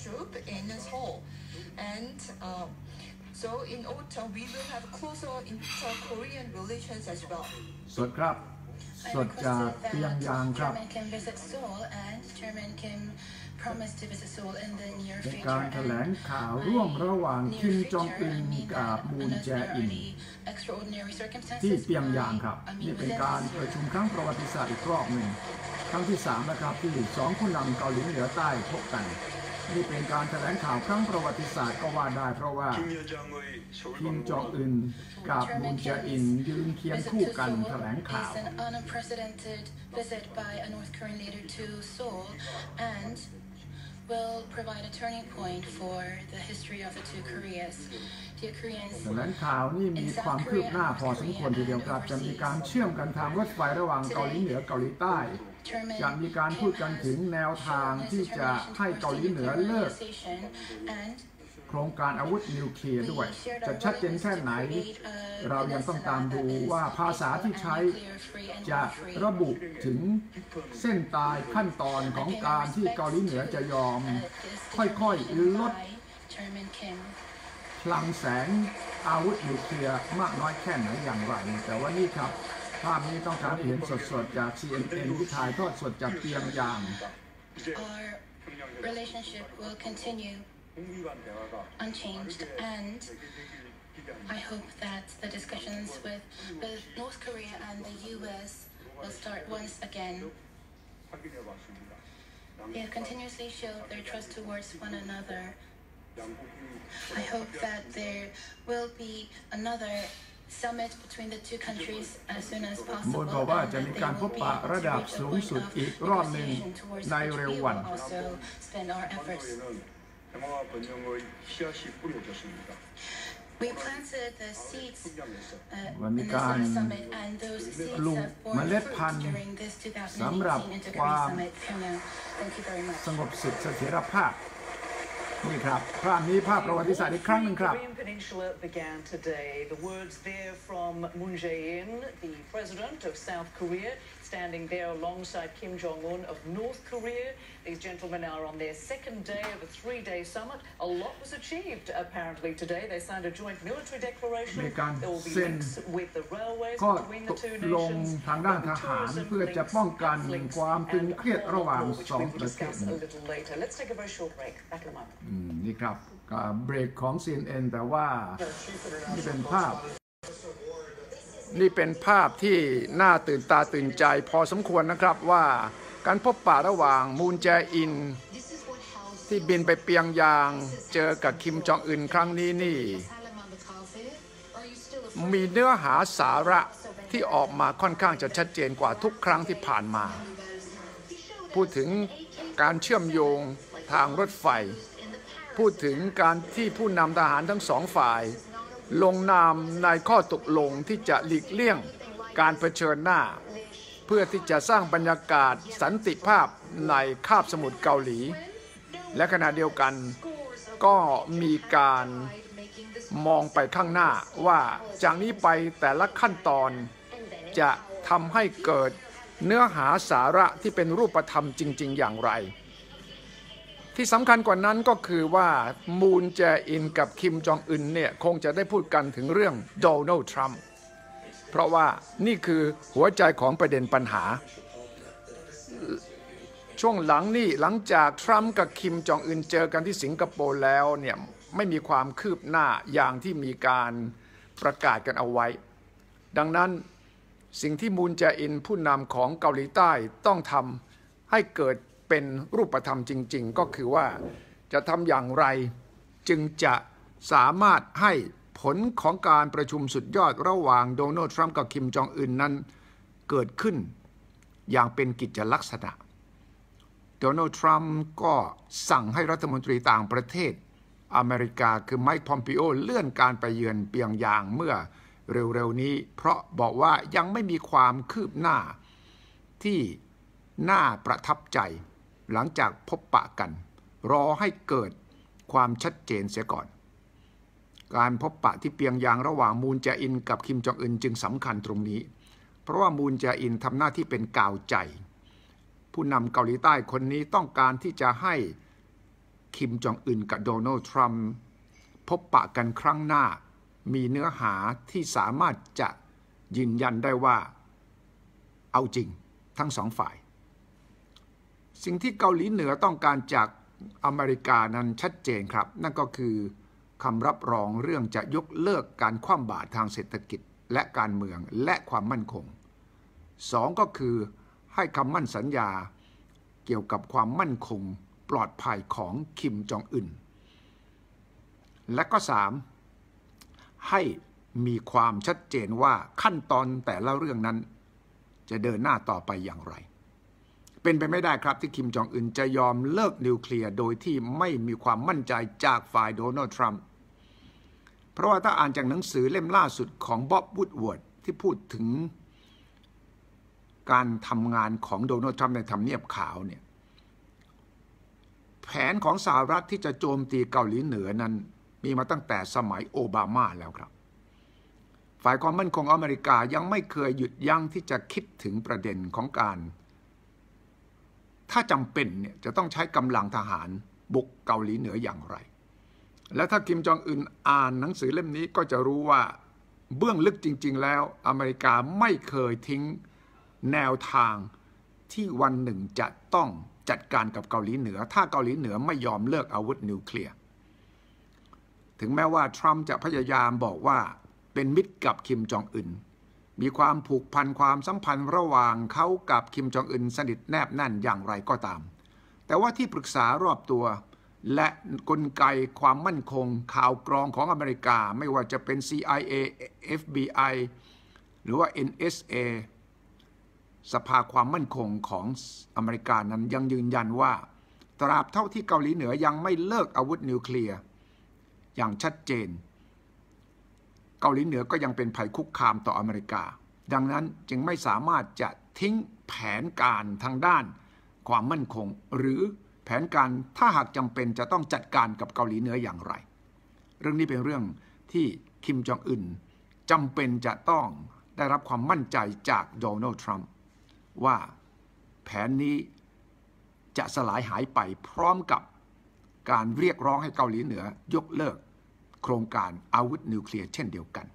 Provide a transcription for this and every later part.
troop in Seoul. And uh, so in autumn, we will have closer inter-Korean relations as well. สดครับ I สดจาก requested เปียง that ยางครับ Chairman Kim visit Seoul and Chairman Kim promised to visit Seoul in the near เป็น future. การแถลง and ข่าวร่วมระหว่าง near คิมจอง future, อึน I mean กับ that มูน unless แจ there are อิน any extraordinary circumstances, ที่เปียงยาง I- ครับ I mean, นี่เป็น within การ this ประชุม year. ครั้งประวัติศาสตร์อีกรอบหนึ่ง ครั้งที่3นะครับที่สองผู้นำเกาหลีเหนือใต้พบกัน นี่เป็นการแถลงข่าวครั้งประวัติศาสตร์ก็ว่าได้เพราะว่าคิมจองอึนกับมุนเจอินยืนเคียงคู่กันแถลงข่าวแถลงข่าวนี่มีความคืบหน้าพอสมควรทีเดียวครับจะมีการเชื่อมกันทางรถไฟระหว่างเกาหลีเหนือเกาหลีใต้ จะมีการพูดกันถึงแนวทางที่จะให้เกาหลีเหนือเลิก and โครงการอาวุธนิวเคลียร์ด้วย จะชัดเจนแค่ไหน เรายังต้องตามดูว่าภาษาที่ใช้จะระบุถึงเส้นตายขั้นตอนของการที่เกาหลีเหนือจะยอม ค่อยๆลด Chairman Kim พลังแสงอาวุธนิวเคลียร์มากน้อยแค่ไหนอย่างไร แต่ว่านี่ครับ CNN ที่ถ่ายทอดสดจากเตียงยาง Our relationship will continue unchanged and I hope that the discussions with North Korea and the US will start once again. They have continuously showed their trust towards one another. I hope that there will be another summit between the two countries as soon as บ possible. นบอกว่า and จะ that มี they การ will พบ be ปะ able ระ to ดับ reach a สูง point สุด of อีกรอบหนึ่ง negotiation towards ใน which เร็ว we วัน will also spend our efforts. 반도에는 평화 번영의 씨앗이 뿌려졌습니다. We planted the seeds 평양에서 uh, วัน in นี้ the การ Summer Summit, and those seeds ปลูก have borne เมล็ด fruit พันธุ์ during this สำหรับ 2018 Inter ควา Korea ม Summit. Pyongyang. Thank you very much. นี่ครับภาพนี้ภาพประวัติศาสตร์อีกครั้งหนึ่งครับ Korean Peninsula began today. The words there from Moon Jae-in, the president of South Korea, standing there alongside Kim Jong-un of North Korea. These gentlemen are on their second day of a three-day summit. A lot was achieved apparently today. They signed a joint military declaration. มีการ There will be เซ็น links with the railways ก็ between ต the ก two ลง nations. ทางด้านทหาร tourism เพื่อจะ links, ป้องกัน health links, ความตึง and เครียดระหว่าง all which สอง we ป will ระเทศ discuss a little later. Let's take a very short break. Back in a moment. อืมนี่ครับก็เบรกของ CNN แต่ว่านี่เป็นภาพนี่เป็นภาพที่น่าตื่นตาตื่นใจพอสมควรนะครับว่า การพบปะระหว่างมูนแจอิน ที่บินไปเปียงยาง เจอกับคิมจองอึนครั้งนี้นี่ มีเนื้อหาสาระที่ออกมาค่อนข้างจะชัดเจนกว่าทุกครั้งที่ผ่านมา พูดถึงการเชื่อมโยงทางรถไฟ พูดถึงการที่ผู้นำทหารทั้งสองฝ่าย ลงนามในข้อตกลงที่จะหลีกเลี่ยงการเผชิญหน้า เพื่อที่จะสร้างบรรยากาศสันติภาพในคาบสมุทรเกาหลี และขณะเดียวกันก็มีการมองไปข้างหน้าว่าจากนี้ไปแต่ละขั้นตอนจะทำให้เกิดเนื้อหาสาระที่เป็นรูปธรรมจริง ๆ อย่างไร ที่สำคัญกว่านั้นก็คือว่ามูนแจอินกับคิมจองอึนเนี่ย คงจะได้พูดกันถึงเรื่องโดนัลด์ทรัมป์ เพราะว่านี่คือหัวใจของประเด็นปัญหา ช่วงหลังนี่หลังจากทรัมป์กับคิมจองอึนเจอกันที่สิงคโปร์แล้วเนี่ยไม่มีความคืบหน้าอย่างที่มีการประกาศกันเอาไว้ ดังนั้นสิ่งที่มูนแจอินผู้นำของเกาหลีใต้ต้องทำให้เกิดเป็นรูปธรรมจริง ๆ ก็คือว่าจะทำอย่างไรจึงจะสามารถให้ ผลของการประชุมสุดยอดระหว่างโดนัลด์ทรัมป์กับคิมจองอึนนั้นเกิดขึ้นอย่างเป็นกิจลักษณะ โดนัลด์ทรัมป์ก็สั่งให้รัฐมนตรีต่างประเทศ อเมริกาคือไมค์พอมปิโอเลื่อนการไปเยือนเปียงยางเมื่อเร็วๆนี้ เพราะบอกว่ายังไม่มีความคืบหน้าที่น่าประทับใจ หลังจากพบปะกัน รอให้เกิดความชัดเจนเสียก่อน การพบปะที่เปียงยางระหว่างมูนแจอินกับคิมจองอึนจึงสำคัญตรงนี้ เพราะว่ามูนแจอินทำหน้าที่เป็นกาวใจ ผู้นำเกาหลีใต้คนนี้ต้องการที่จะให้คคิมจองอึนกับโดนัลด์ทรัมป์พบปะกันครั้งหน้า มีเนื้อหาที่สามารถจะยืนยันได้ว่า เอาจริงทั้งสองฝ่าย สิ่งที่เกาหลีเหนือต้องการจากอเมริกานั้นชัดเจนครับ นั่นก็คือ คำรับรองเรื่องจะยกเลิกการคว่ำบาตรทางเศรษฐกิจและการเมืองและความมั่นคงสองก็คือให้คำมั่นสัญญาเกี่ยวกับความมั่นคงปลอดภัยของคิมจองอึนและก็สามให้มีความชัดเจนว่าขั้นตอนแต่ละเรื่องนั้น จะเดินหน้าต่อไปอย่างไร เป็นไปไม่ได้ครับที่คิมจองอึนจะยอมเลิกนิวเคลียร์โดยที่ไม่มีความมั่นใจจากฝ่ายโดนัลด์ทรัมป์เพราะว่าถ้าอ่านจากหนังสือเล่มล่าสุดของบ๊อบวูดวอร์ดที่พูดถึงการทำงานของโดนัลด์ทรัมป์ในทำเนียบขาวเนี่ยแผนของสหรัฐที่จะโจมตีเกาหลีเหนือนั้น มีมาตั้งแต่สมัยโอบามาแล้วครับ ฝ่ายความมั่นคงอเมริกายังไม่เคยหยุดยั้งที่จะคิดถึงประเด็นของการ ถ้าจำเป็นเนี่ยจะต้องใช้กำลังทหารบุกเกาหลีเหนืออย่างไร และถ้าคิมจองอึนอ่านหนังสือเล่มนี้ก็จะรู้ว่าเบื้องลึกจริง ๆ แล้วอเมริกาไม่เคยทิ้งแนวทางที่วันหนึ่งจะต้องจัดการกับเกาหลีเหนือ ถ้าเกาหลีเหนือไม่ยอมเลิกอาวุธนิวเคลียร์ถึงแม้ว่าทรัมป์จะพยายามบอกว่าเป็นมิตรกับคิมจองอึน มีความผูกพันความสัมพันธ์ระหว่างเขากับคิมจองอึนสนิทแนบแน่นอย่างไรก็ตาม แต่ว่าที่ปรึกษารอบตัว และกลไกความมั่นคงข่าวกรองของอเมริกาไม่ว่าจะเป็น CIA FBI หรือว่า NSA สภาความมั่นคงของอเมริกานั้นยังยืนยันว่า ตราบเท่าที่เกาหลีเหนือยังไม่เลิกอาวุธนิวเคลียร์อย่างชัดเจน เกาหลีเหนือก็ยังเป็นภัยคุกคามต่ออเมริกา ดังนั้นจึงไม่สามารถจะทิ้งแผนการทางด้าน ความมั่นคง หรือแผนการถ้าหากจำเป็นจะต้องจัดการกับเกาหลีเหนืออย่างไร เรื่องนี้เป็นเรื่องที่คิมจองอึนจำเป็นจะต้องได้รับความมั่นใจจากโดนัลด์ทรัมป์ว่าแผนนี้จะสลายหายไปพร้อมกับการเรียกร้องให้เกาหลีเหนือยกเลิก โครงการอาวุธนิวเคลียร์เช่นเดียวกัน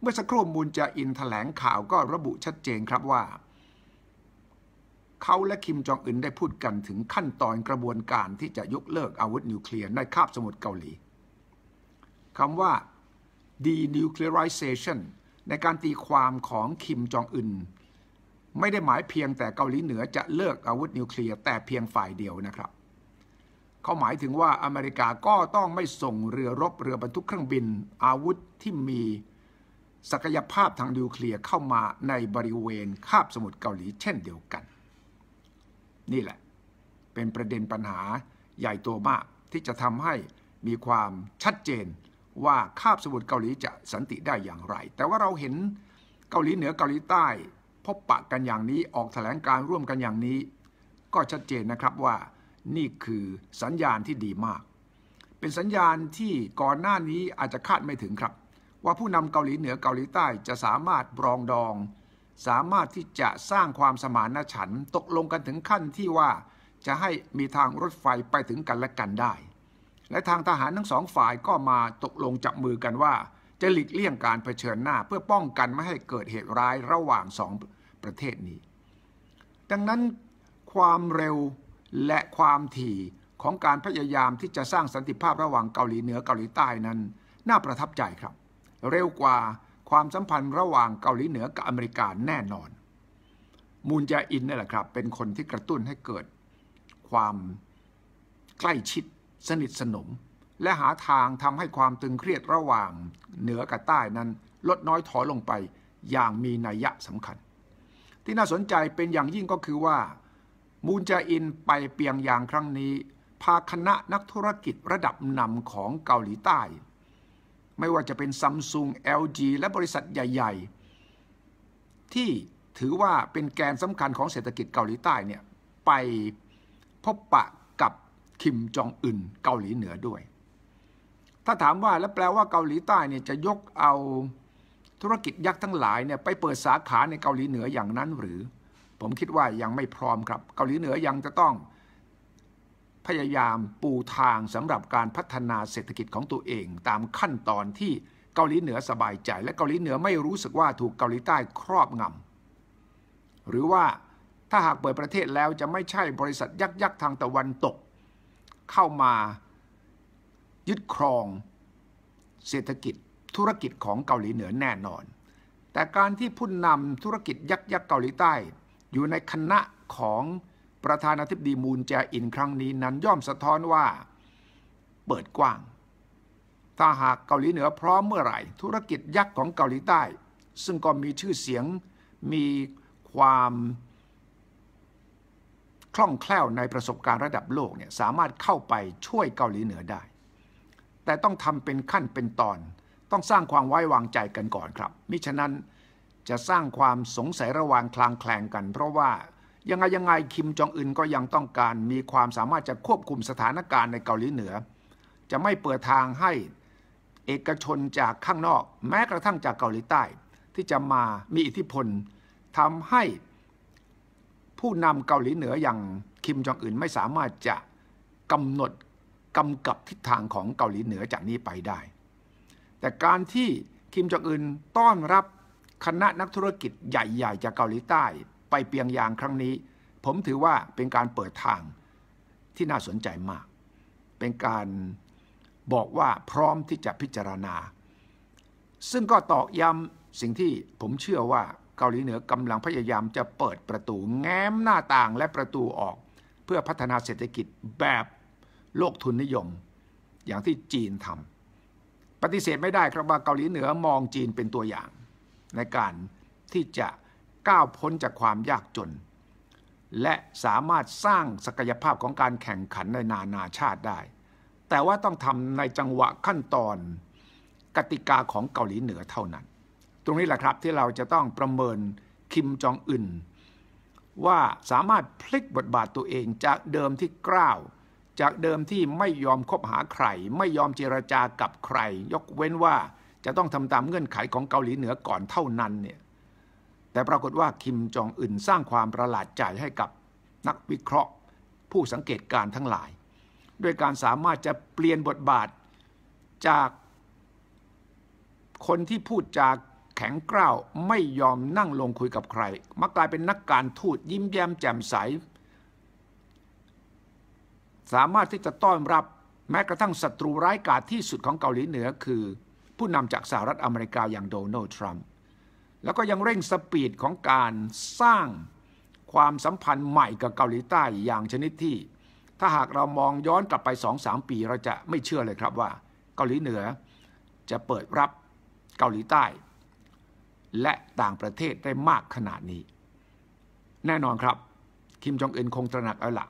เมื่อสักครู่มูลจะอินถแถลงข่าวก็ระบุชัดเจนครับว่า เขาและคิมจองอึนได้พูดกันถึงขั้นตอนกระบวนการที่จะยกเลิกอาวุธนิวเคลียร์ในคาบสมุทรเกาหลีคำว่า denuclearization ในการตีความของคิมจองอึนไม่ได้หมายเพียงแต่เกาหลีเหนือจะเลิกอาวุธนิวเคลียร์แต่เพียงฝ่ายเดียวนะครับ เขาหมายถึงว่าอเมริกาก็ต้องไม่ส่งเรือรบเรือบรรทุกเครื่องบิน อาวุธที่มีศักยภาพทางนิวเคลียร์เข้ามาในบริเวณคาบสมุทรเกาหลีเช่นเดียวกัน นี่แหละ เป็นประเด็นปัญหาใหญ่โตมากที่จะทำให้มีความชัดเจนว่าคาบสมุทรเกาหลีจะสันติได้อย่างไร แต่ว่าเราเห็นเกาหลีเหนือเกาหลีใต้ พบปะกันอย่างนี้ออกแถลงการร่วมกันอย่างนี้ ก็ชัดเจนนะครับว่า นี่คือสัญญาณที่ดีมาก เป็นสัญญาณที่ก่อนหน้านี้อาจจะคาดไม่ถึงครับ ว่าผู้นำเกาหลีเหนือเกาหลีใต้จะสามารถบรองดอง สามารถที่จะสร้างความสมานฉันท์ตกลงกันถึงขั้นที่ว่าจะให้มีทางรถไฟไปถึงกันและกันได้ และทางทหารทั้งสองฝ่ายก็มาตกลงจับมือกันว่า จะหลีกเลี่ยงการเผชิญหน้าเพื่อป้องกันไม่ให้เกิดเหตุร้ายระหว่างสองประเทศนี้ ดังนั้นความเร็ว และความถี่ของการพยายามที่จะสร้างสันติภาพระหว่างเกาหลีเหนือเกาหลีใต้นั้น น่าประทับใจครับ เร็วกว่าความสัมพันธ์ระหว่างเกาหลีเหนือกับอเมริกาแน่นอน มูนแจอินนี่แหละครับ เป็นคนที่กระตุ้นให้เกิดความใกล้ชิดสนิทสนม และหาทางทำให้ความตึงเครียดระหว่างเหนือกับใต้นั้น ลดน้อยถอยลงไปอย่างมีนัยยะสำคัญ ที่น่าสนใจเป็นอย่างยิ่งก็คือว่า มูนจาอินไปเปียงยางครั้งนี้ พาคณะนักธุรกิจระดับนำของเกาหลีใต้ ไม่ว่าจะเป็นซัมซุง LG และบริษัทใหญ่ ๆ ที่ถือว่าเป็นแกนสำคัญของเศรษฐกิจเกาหลีใต้เนี่ยไปพบปะกับคิมจองอึนเกาหลีเหนือด้วย ถ้าถามว่าแล้วแปลว่าเกาหลีใต้เนี่ยจะยกเอาธุรกิจยักษ์ทั้งหลายเนี่ยไปเปิดสาขาในเกาหลีเหนืออย่างนั้นหรือ ผมคิดว่ายังไม่พร้อมครับ เกาหลีเหนือยังจะต้อง พยายามปูทางสำหรับการพัฒนาเศรษฐกิจของตัวเอง ตามขั้นตอนที่เกาหลีเหนือสบายใจ และเกาหลีเหนือไม่รู้สึกว่าถูกเกาหลีใต้ครอบงำหรือว่าถ้าหากเปิดประเทศแล้วจะไม่ใช่บริษัทยักษ์ยักษ์ทางตะวันตก เข้ามายึดครองเศรษฐกิจธุรกิจของเกาหลีเหนือแน่นอน แต่การที่ผู้นำธุรกิจยักษ์ยักษ์เกาหลีใต้ อยู่ในคณะของประธานาธิบดีมูนแจอินครั้งนี้นั้นย่อมสะท้อนว่าเปิดกว้าง ถ้าหากเกาหลีเหนือพร้อมเมื่อไหร่ ธุรกิจยักษ์ของเกาหลีใต้ ซึ่งก็มีชื่อเสียงมีความคล่องแคล่วในประสบการณ์ระดับโลกเนี่ยสามารถเข้าไปช่วยเกาหลีเหนือได้ แต่ต้องทำเป็นขั้นเป็นตอน ต้องสร้างความไว้วางใจกันก่อนครับ มิฉะนั้น จะสร้างความสงสัยระหว่างคลางแคลงกัน เพราะว่ายังไงยังไงคิมจองอึนก็ยังต้องการมีความสามารถจะควบคุมสถานการณ์ในเกาหลีเหนือ จะไม่เปิดทางให้เอกชนจากข้างนอก แม้กระทั่งจากเกาหลีใต้ ที่จะมามีอิทธิพลทำให้ผู้นำเกาหลีเหนืออย่างคิมจองอึนไม่สามารถจะกำหนดกำกับทิศทางของเกาหลีเหนือจากนี้ไปได้ แต่การที่คิมจองอึนต้อนรับ คณะนักธุรกิจใหญ่ ๆ จากเกาหลีใต้ ไปเปียงยางครั้งนี้ ผมถือว่าเป็นการเปิดทางที่น่าสนใจมาก เป็นการบอกว่าพร้อมที่จะพิจารณา ซึ่งก็ตอกย้ำสิ่งที่ผมเชื่อว่าเกาหลีเหนือกำลังพยายามจะเปิดประตูแง้มหน้าต่างและประตูออก เพื่อพัฒนาเศรษฐกิจแบบโลกทุนนิยม อย่างที่จีนทำปฏิเสธไม่ได้ครับว่าเกาหลีเหนือมองจีนเป็นตัวอย่าง ในการที่จะก้าวพ้นจากความยากจน และสามารถสร้างศักยภาพของการแข่งขันในนานาชาติได้ แต่ว่าต้องทำในจังหวะขั้นตอนกติกาของเกาหลีเหนือเท่านั้น ตรงนี้แหละครับที่เราจะต้องประเมินคิมจองอึนว่าสามารถพลิกบทบาทตัวเองจากเดิมที่กล้าว จากเดิมที่ไม่ยอมคบหาใคร ไม่ยอมเจรจากับใคร ยกเว้นว่า จะต้องทำตามเงื่อนไขของเกาหลีเหนือก่อนเท่านั้นเนี่ยแต่ปรากฏว่าคิมจองอึนสร้างความประหลาดใจให้กับนักวิเคราะห์ ผู้สังเกตการทั้งหลาย ด้วยการสามารถจะเปลี่ยนบทบาทจากคนที่พูดจากแข็งกร้าวไม่ยอมนั่งลงคุยกับใคร มากลายเป็นนักการทูตยิ้มแย้มแจ่มใส สามารถที่จะต้อนรับแม้กระทั่งศัตรูร้ายกาจที่สุดของเกาหลีเหนือคือ ผู้นำจากสหรัฐอเมริกาอย่างโดนัลด์ทรัมป์แล้วก็ยังเร่งสปีดของการสร้างความสัมพันธ์ใหม่กับเกาหลีใต้อย่างชนิดที่ ถ้าหากเรามองย้อนกลับไปสองสามปีเราจะไม่เชื่อเลยครับว่า เกาหลีเหนือจะเปิดรับเกาหลีใต้ และต่างประเทศได้มากขนาดนี้ แน่นอนครับ คิมจองอึนคงตระหนักเอาละ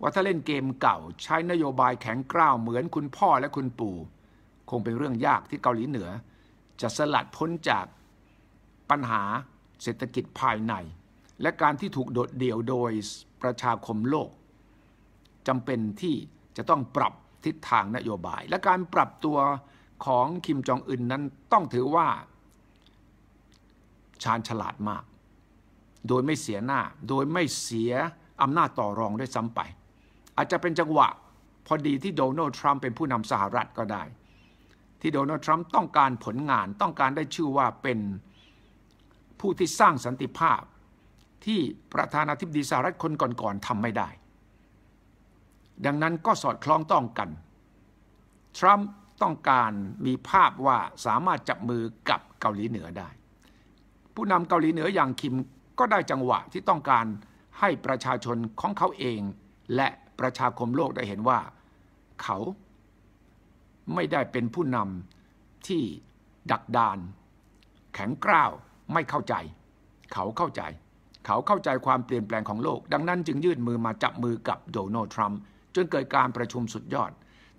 ว่าถ้าเล่นเกมเก่าใช้นโยบายแข็งกร้าวเหมือนคุณพ่อและคุณปู่ คงเป็นเรื่องยากที่เกาหลีเหนือ จะสลัดพ้นจากปัญหาเศรษฐกิจภายใน และการที่ถูกโดดเดี่ยวโดยประชาคมโลกจำเป็นที่จะต้องปรับทิศทางนโยบาย และการปรับตัวของคิมจองอึนนั้นต้องถือว่าชาญฉลาดมาก โดยไม่เสียหน้า โดยไม่เสียอำนาจต่อรองด้วยซ้ำไป อาจจะเป็นจังหวะพอดีที่โดนัลด์ทรัมป์เป็นผู้นำสหรัฐก็ได้ ที่โดนัลด์ทรัมป์ต้องการผลงานต้องการได้ชื่อว่าเป็นผู้ที่สร้างสันติภาพ ที่ประธานาธิบดีสหรัฐคนก่อนๆทำไม่ได้ ดังนั้นก็สอดคล้องต้องกัน ทรัมป์ต้องการมีภาพว่าสามารถจับมือกับเกาหลีเหนือได้ ผู้นำเกาหลีเหนืออย่างคิมก็ได้จังหวะที่ต้องการให้ประชาชนของเขาเอง และประชาคมโลกได้เห็นว่า เขา ไม่ได้เป็นผู้นำที่ดักดาน แข็งกร้าวไม่เข้าใจ เขาเข้าใจ เขาเข้าใจความเปลี่ยนแปลงของโลก ดังนั้นจึงยื่นมือมาจับมือกับโดนัลด์ทรัมป์จนเกิดการประชุมสุดยอด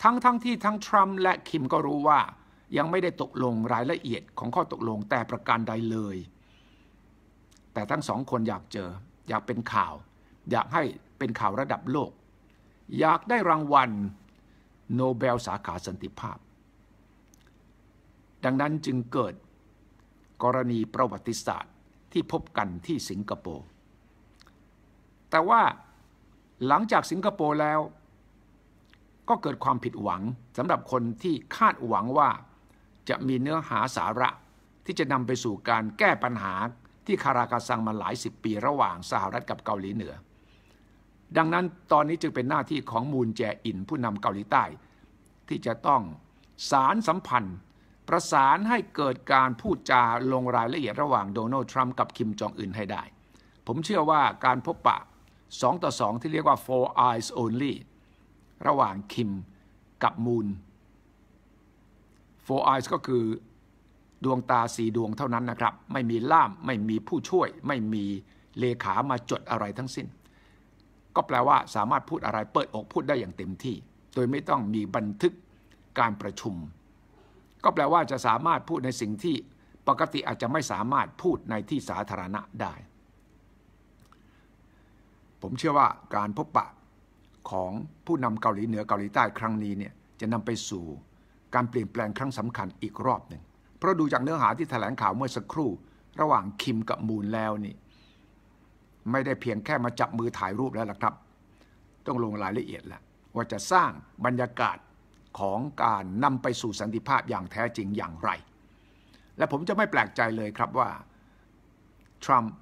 ทั้งทั้งที่ทั้งทรัมป์และคิมก็รู้ว่ายังไม่ได้ตกลงรายละเอียดของข้อตกลงแต่ประการใดเลย แต่ทั้งสองคนอยากเจอ อยากเป็นข่าว อยากให้เป็นข่าวระดับโลก อยากได้รางวัล โนเบลสาขาสันติภาพ ดังนั้นจึงเกิดกรณีประวัติศาสตร์ที่พบกันที่สิงคโปร์ แต่ว่าหลังจากสิงคโปร์แล้ว ก็เกิดความผิดหวังสำหรับคนที่คาดหวังว่าจะมีเนื้อหาสาระที่จะนำไปสู่การแก้ปัญหาที่คารากาซังมาหลายสิบปีระหว่างสหรัฐกับเกาหลีเหนือ ดังนั้นตอนนี้จึงเป็นหน้าที่ของมูนแจอินผู้นำเกาหลีใต้ ที่จะต้องสารสัมพันธ์ ประสานให้เกิดการพูดจาลงรายละเอียดระหว่างโดนัลด์ทรัมป์กับคิมจองอึนให้ได้ ผมเชื่อว่าการพบปะ 2 ต่อ 2 ที่เรียกว่า four eyes only ระหว่างคิมกับมูน four eyes ก็คือดวงตาสีดวงเท่านั้นนะครับ ไม่มีล่ามไม่มีผู้ช่วย ไม่มีเลขามาจดอะไรทั้งสิ้น ก็แปลว่าสามารถพูดอะไรเปิดอกพูดได้อย่างเต็มที่ โดยไม่ต้องมีบันทึกการประชุม ก็แปลว่าจะสามารถพูดในสิ่งที่ปกติอาจจะไม่สามารถพูดในที่สาธารณะได้ ผมเชื่อว่าการพบปะของผู้นำเกาหลีเหนือเกาหลีใต้ครั้งนี้เนี่ยจะนำไปสู่การเปลี่ยนแปลงครั้งสำคัญอีกรอบหนึ่ง เพราะดูจากเนื้อหาที่แถลงข่าวเมื่อสักครู่ ระหว่างคิมกับมูนแล้วนี่ ไม่ได้เพียงแค่มาจับมือถ่ายรูปแล้วล่ะครับ ต้องลงรายละเอียดแล้วว่าจะสร้างบรรยากาศของการนำไปสู่สันติภาพอย่างแท้จริงอย่างไร และผมจะไม่แปลกใจเลยครับว่า ทรัมป์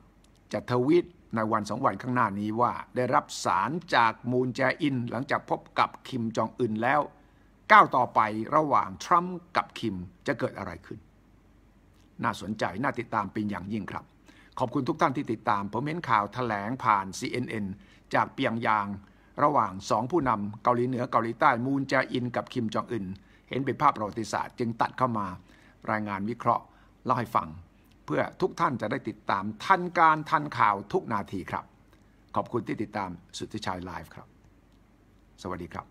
จะทวีตในวันสองวันข้างหน้านี้ว่าได้รับสารจากมูนแจอิน หลังจากพบกับคิมจองอึนแล้ว ก้าวต่อไประหว่างทรัมป์กับคิมจะเกิดอะไรขึ้น น่าสนใจน่าติดตามเป็นอย่างยิ่งครับ ขอบคุณทุกท่านที่ติดตาม ผมเห็นข่าวแถลงผ่าน CNN จากเปียงยาง ระหว่างสองผู้นำเกาหลีเหนือเกาหลีใต้มูนแจอินกับคิมจองอึนเห็นเป็นภาพประวัติศาสตร์ จึงตัดเข้ามา รายงานวิเคราะห์เล่าให้ฟัง เพื่อทุกท่านจะได้ติดตามทันการทันข่าวทุกนาทีครับ ขอบคุณที่ติดตามสุทธิชัยไลฟ์ครับ สวัสดีครับ